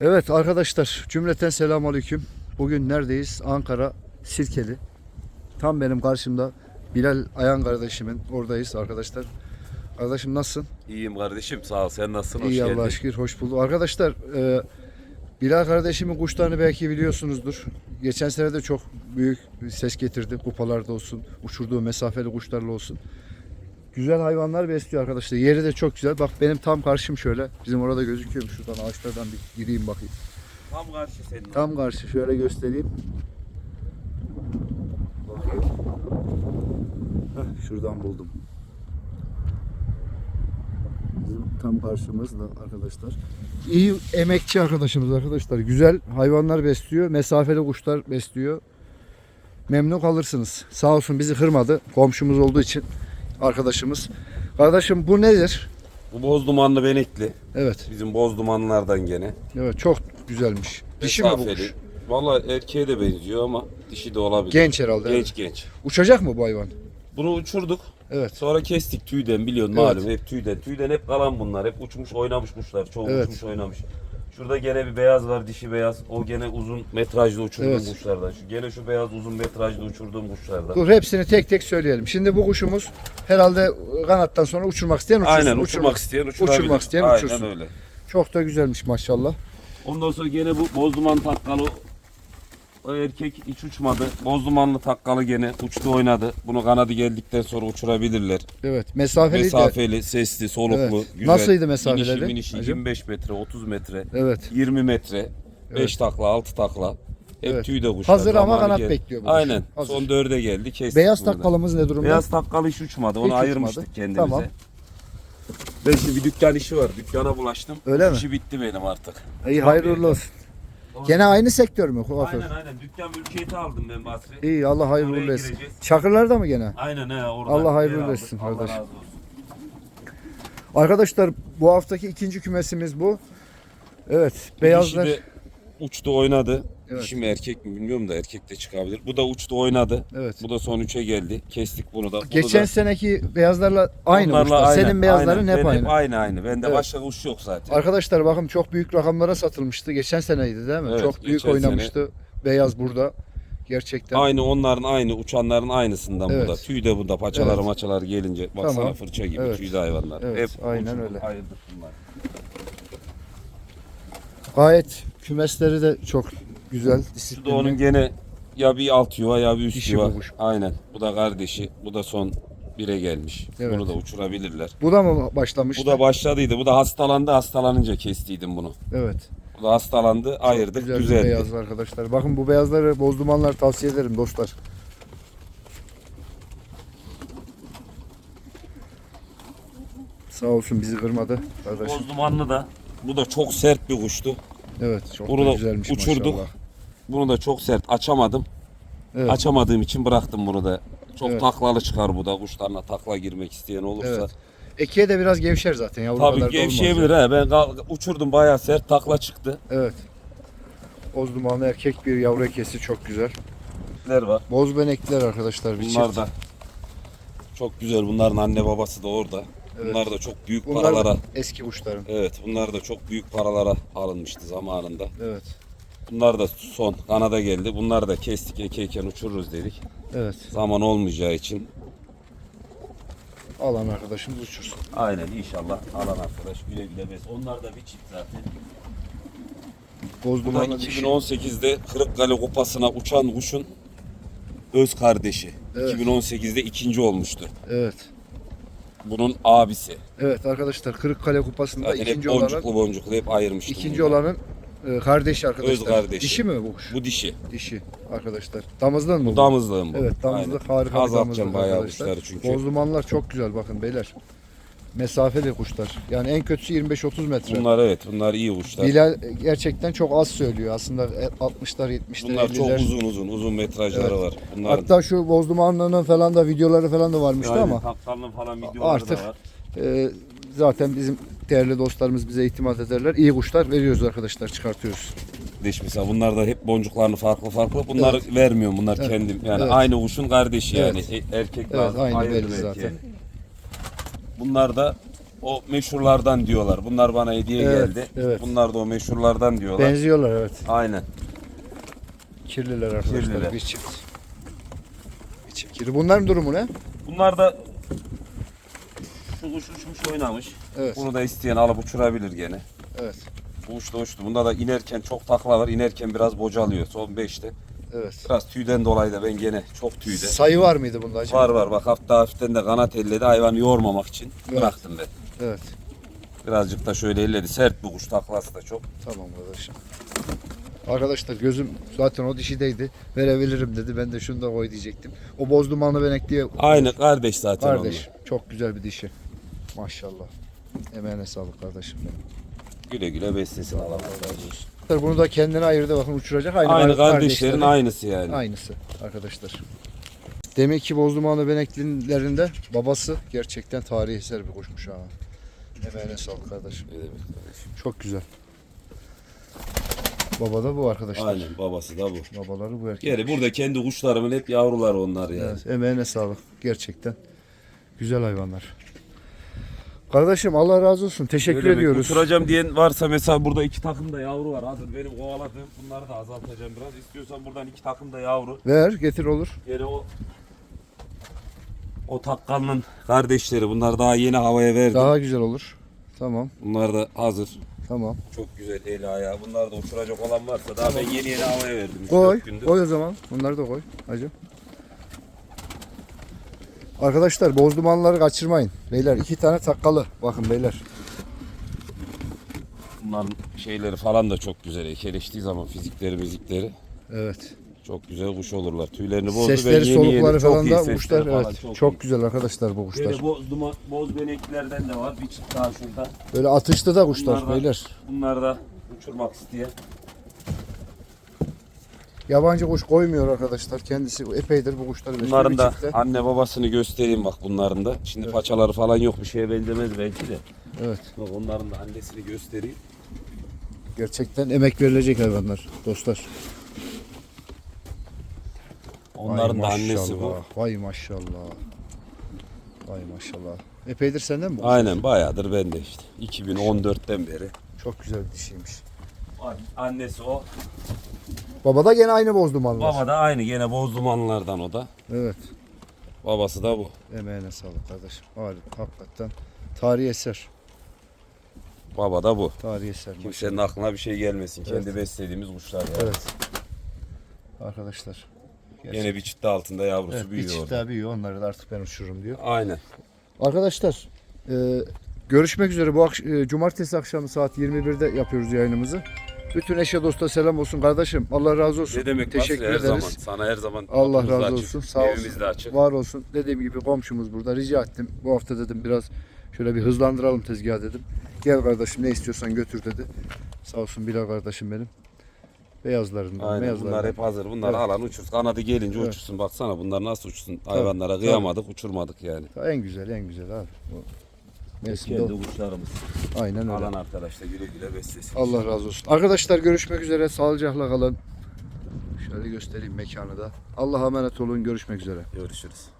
Evet arkadaşlar cümleten selamünaleyküm. Bugün neredeyiz? Ankara Sirkeli. Tam benim karşımda Bilal Ayan kardeşimin oradayız arkadaşlar. Arkadaşım nasılsın? İyiyim kardeşim sağ ol. Sen nasılsın? Hoş İyi geldin. Allah'a şükür hoş bulduk. Arkadaşlar e, Bilal kardeşimin kuşlarını belki biliyorsunuzdur. Geçen sene de çok büyük bir ses getirdi. Kupalarda olsun, uçurduğu mesafeli kuşlarla olsun. Güzel hayvanlar besliyor arkadaşlar. Yeri de çok güzel. Bak benim tam karşım şöyle. Bizim orada gözüküyor mu? Şuradan ağaçlardan bir gireyim bakayım. Tam karşı senin. Tam karşı şöyle göstereyim. Bakayım. Heh, şuradan buldum. Bizim tam karşımızda arkadaşlar. İyi emekçi arkadaşımız arkadaşlar. Güzel hayvanlar besliyor. Mesafeli kuşlar besliyor. Memnun kalırsınız. Sağ olsun bizi kırmadı. Komşumuz olduğu için arkadaşımız. Kardeşim bu nedir? Bu boz dumanlı benekli. Evet. Bizim boz dumanlardan gene. Evet çok güzelmiş. Dişi mi bu kuş? Valla erkeğe de benziyor ama dişi de olabilir. Genç herhalde. Genç genç. Uçacak mı bu hayvan? Bunu uçurduk. Evet. Sonra kestik tüyden biliyorsun Evet. malum hep tüyden. Tüyden hep kalan bunlar. Hep uçmuş oynamış kuşlar. Çoğu Evet. uçmuş oynamış. Şurada gene bir beyaz var dişi beyaz. O gene uzun metrajlı uçurduğum Evet. kuşlardan. Şu, gene şu beyaz uzun metrajlı uçurduğum kuşlardan. Dur hepsini tek tek söyleyelim. Şimdi bu kuşumuz herhalde kanattan sonra uçurmak isteyen uçursun. Aynen uçurmak isteyen uçurabilir. uçurmak isteyen Aynen uçursun. öyle. Çok da güzelmiş maşallah. Ondan sonra gene bu bozduman takkalı o erkek hiç uçmadı. Bozdumanlı takkalı gene uçtu oynadı. Bunu kanadı geldikten sonra uçurabilirler. Evet mesafeli. Mesafeli, sesli, soluklu, Evet. güzel. Nasılydı mesafeleri Minişi, minişi, hacım? 25 metre, 30 metre, Evet. 20 metre, 5 takla, 6 takla. Hep Evet. tüy de kuşlar. Hazır ama zamanı kanat geldi. bekliyor bu kuş. Aynen. Hazır. Son dörde geldi. Kestik Beyaz bunu da. takkalımız ne durumda? Beyaz takkalı hiç uçmadı. Onu Hiç ayırmıştık uçmadı. kendimize. Tamam. Ben şimdi bir dükkan işi var. Dükkana bulaştım. Öyle mi? İşi bitti benim artık. İyi hayırlı uğurlu olsun. Gene aynı sektör mü kuaför? Aynen aynen. Dükkan mülkiyeti aldım ben Basri. İyi Allah hayırlı Oraya uğurlu etsin. gireceğiz. Çakırlarda mı gene? Aynen he orada. Allah hayırlı yer aldık. etsin Allah kardeş. razı olsun. Arkadaşlar bu haftaki ikinci kümesimiz bu. Evet beyazlar. Dişi de uçtu oynadı. Evet. Dişi mi erkek mi bilmiyorum da erkek de çıkabilir. Bu da uçtu oynadı. Evet. Bu da son üçe geldi. Kestik bunu da. Bunu Geçen da, seneki beyazlarla aynı onlarla Senin beyazların aynen. hep Ben aynı. aynı aynı. Bende Evet. başka kuş yok zaten. Arkadaşlar bakın çok büyük rakamlara satılmıştı. Geçen seneydi değil mi? Evet, çok büyük geçen oynamıştı. Beyaz burada. Gerçekten. Aynı onların aynı uçanların aynısından Evet. bu da. Tüy de bunda paçaları Evet. maçaları gelince baksana Tamam. fırça gibi Evet. tüylü hayvanlar. Evet, Hep aynen öyle. bunlar. Gayet kümesleri de çok güzel. Şu da disiplinli. onun gene ya bir alt yuva ya bir üst Dişi yuva. bu kuş. Aynen. Bu da kardeşi. Bu da son bire gelmiş. Evet. Bunu da uçurabilirler. Bu da mı başlamıştı? Bu da başladıydı. Bu da hastalandı. Hastalanınca kestiydim bunu. Evet. Bu da hastalandı. ayırdık. Güzel bir Düzeldi. beyaz arkadaşlar. Bakın bu beyazları bozdumanlar tavsiye ederim dostlar. Sağ olsun bizi kırmadı kardeşim. Boz dumanlı da. Bu da çok sert bir kuştu. Evet çok Bunu da güzelmiş uçurduk. maşallah. Bunu da çok sert açamadım. Evet. Açamadığım için bıraktım bunu da. Çok Evet. taklalı çıkar bu da. Kuşlarına takla girmek isteyen olursa. Evet. Ekiye de biraz gevşer zaten yavru Tabii kadar da gevşeyebilir olmaz. he. Ben kal- uçurdum bayağı sert takla çıktı. Evet. Boz dumanlı erkek bir yavru ekesi çok güzel. Neler var? Boz benekliler arkadaşlar bir Bunlar çift. da çok güzel. Bunların anne babası da orada. Evet. Bunlar da çok büyük Bunlar paralara. eski kuşların. Evet, bunlar da çok büyük paralara alınmıştı zamanında. Evet. Bunlar da son kanada geldi. Bunları da kestik ekeyken uçururuz dedik. Evet. Zaman olmayacağı için. Alan arkadaşımız uçursun. Aynen inşallah alan arkadaş güle güle bes. Onlar da bir çift zaten. Bu da dişi. 2018'de Kırıkkale Kupası'na uçan kuşun öz kardeşi. Evet. 2018'de ikinci olmuştu. Evet. Bunun abisi. Evet arkadaşlar Kırıkkale Kupası'nda Zaten hep ikinci olarak boncuklu boncuklu hep ayırmıştım. ikinci bunu. olanın e, kardeşi arkadaşlar. Öz kardeşi. Dişi mi bu kuş? Bu dişi. Dişi arkadaşlar. Damızlığın mı Bu damızlığım bu. Evet damızlık Aynen. harika bir damızlık bayağı arkadaşlar. kuşları çünkü. Bozdumanlar çok güzel bakın beyler. Mesafeli kuşlar. Yani en kötüsü 25-30 metre. Bunlar evet bunlar iyi kuşlar. Bilal gerçekten çok az söylüyor. Aslında 60'lar 70'ler Bunlar çok 50'ler. uzun uzun uzun metrajları Evet. var. Bunların Hatta şu Bozdumanlı'nın falan da videoları falan da varmıştı ama kaptanlı falan videoları Artık da var. e, zaten bizim değerli dostlarımız bize itimat ederler. İyi kuşlar veriyoruz arkadaşlar çıkartıyoruz. Diş mesela bunlar da hep boncuklarını farklı farklı. Bunları Evet. vermiyorum. Bunlar Evet. kendim. Yani Evet. aynı kuşun kardeşi Evet. yani. E- Erkek Evet lazım. aynı belli zaten. Bunlar da o meşhurlardan diyorlar. Bunlar bana hediye Evet, geldi. evet. Bunlar da o meşhurlardan diyorlar. Benziyorlar evet. Aynen. Kirliler arkadaşlar. Kirliler. Bir çift. Bir çift kirli. Bunların durumu ne? Bunlar da şu kuş uçmuş oynamış. Evet. Bunu da isteyen alıp uçurabilir gene. Evet. Bu uç da uçtu. Bunda da inerken çok takla var. İnerken biraz bocalıyor. Son 5'te. Evet. Biraz tüyden dolayı da ben gene çok tüyde. Sayı var mıydı bunda acaba? Var var bak hafta hafiften de kanat elledi hayvanı yormamak için Evet. bıraktım ben. Evet. Birazcık da şöyle elledi. Sert bir kuş taklası da çok. Tamam kardeşim. Arkadaşlar gözüm zaten o dişideydi. Verebilirim dedi. Ben de şunu da koy diyecektim. O boz dumanlı benek diye Aynı kardeş zaten kardeş. Çok güzel bir dişi. Maşallah. Emeğine sağlık kardeşim benim. Güle güle beslesin Allah razı olsun. Bunu da kendine ayırdı bakın uçuracak. Aynı, Aynı kar- kardeşlerin kardeşleri. aynısı yani. Aynısı arkadaşlar. Demek ki Bozdumanlı beneklilerinde babası gerçekten tarihi eser bir kuşmuş ha. Emeğine sağlık kardeşim. Ne demek kardeşim? Çok güzel. Baba da bu arkadaşlar. Aynen babası da bu. Babaları bu erkek. Geri burada kendi kuşlarımın hep yavruları onlar yani. Evet, emeğine sağlık. Gerçekten güzel hayvanlar. Kardeşim Allah razı olsun. Teşekkür Öyle ediyoruz. Uçuracağım diyen varsa mesela burada iki takım da yavru var. Hazır benim kovaladığım bunları da azaltacağım biraz. İstiyorsan buradan iki takım da yavru. Ver getir olur. Geri o o takkalının kardeşleri bunlar daha yeni havaya verdim. Daha güzel olur. Tamam. Bunlar da hazır. Tamam. Çok güzel el ayağı. Bunlar da uçuracak olan varsa daha ben yeni yeni havaya verdim. Koy. Koy o zaman. Bunları da koy. Hacım. Arkadaşlar boz dumanları kaçırmayın. Beyler iki tane takkalı. Bakın beyler. Bunların şeyleri falan da çok güzel. Ekeleştiği zaman fizikleri mizikleri Evet. çok güzel kuş olurlar. Tüylerini bozdu. Sesleri yeni solukları yeni falan da kuşlar falan evet. çok, Çok, iyi. güzel arkadaşlar bu kuşlar. Böyle boz, duma, boz beneklerden de var. Bir çift daha şurada. Böyle atışlı da kuşlar Bunlar da- beyler. Bunlar da uçurmak isteyen. Yabancı kuş koymuyor arkadaşlar. Kendisi epeydir bu kuşları besliyor. Bunların da çifte. anne babasını göstereyim bak bunların da. Şimdi paçaları falan yok bir şeye benzemez belki de. Evet. Bak onların da annesini göstereyim. Gerçekten emek verilecek hayvanlar dostlar. Onların da Vay annesi bu. Vay maşallah. Vay maşallah. Epeydir senden mi? Aynen bayağıdır bende işte. 2014'ten beri. Çok güzel bir dişiymiş. Annesi o. Baba da gene aynı boz dumanlar. Baba da aynı gene boz dumanlardan o da. Evet. Babası da bu. Emeğine sağlık kardeşim. Harika. Hakikaten tarihi eser. Baba da bu. Tarihi eser. Kimsenin aklına bir şey gelmesin. Kendi beslediğimiz kuşlar yani. Evet. Arkadaşlar. Gene bir çift altında yavrusu Evet, bir büyüyor çift orada. daha büyüyor. Onları da artık ben uçururum diyor. Aynen. Arkadaşlar e, görüşmek üzere. Bu akş- e, cumartesi akşamı saat 21'de yapıyoruz yayınımızı. Bütün eşe dosta selam olsun kardeşim. Allah razı olsun. Ne demek Teşekkür Basri, her ederiz. zaman. Sana her zaman Allah kapımız razı açık, olsun. Sağ olsun. Evimiz de açık. Var olsun. Dediğim gibi komşumuz burada. Rica ettim. Bu hafta dedim biraz şöyle bir hızlandıralım tezgahı dedim. Gel kardeşim ne istiyorsan götür dedi. Sağ olsun Bilal kardeşim benim. Beyazlarından, Aynen beyazlarından. bunlar hep hazır. Bunlar Evet. alan uçur. Kanadı gelince Evet. uçursun. Baksana bunlar nasıl uçsun. Hayvanlara kıyamadık, uçurmadık yani. En güzel, en güzel abi. O mevsimde Kendi kuşlarımız. Aynen öyle. Alan arkadaş da güle güle beslesin. Allah razı olsun. Arkadaşlar görüşmek üzere. Sağlıcakla kalın. Şöyle göstereyim mekanı da. Allah'a emanet olun. Görüşmek üzere. Görüşürüz.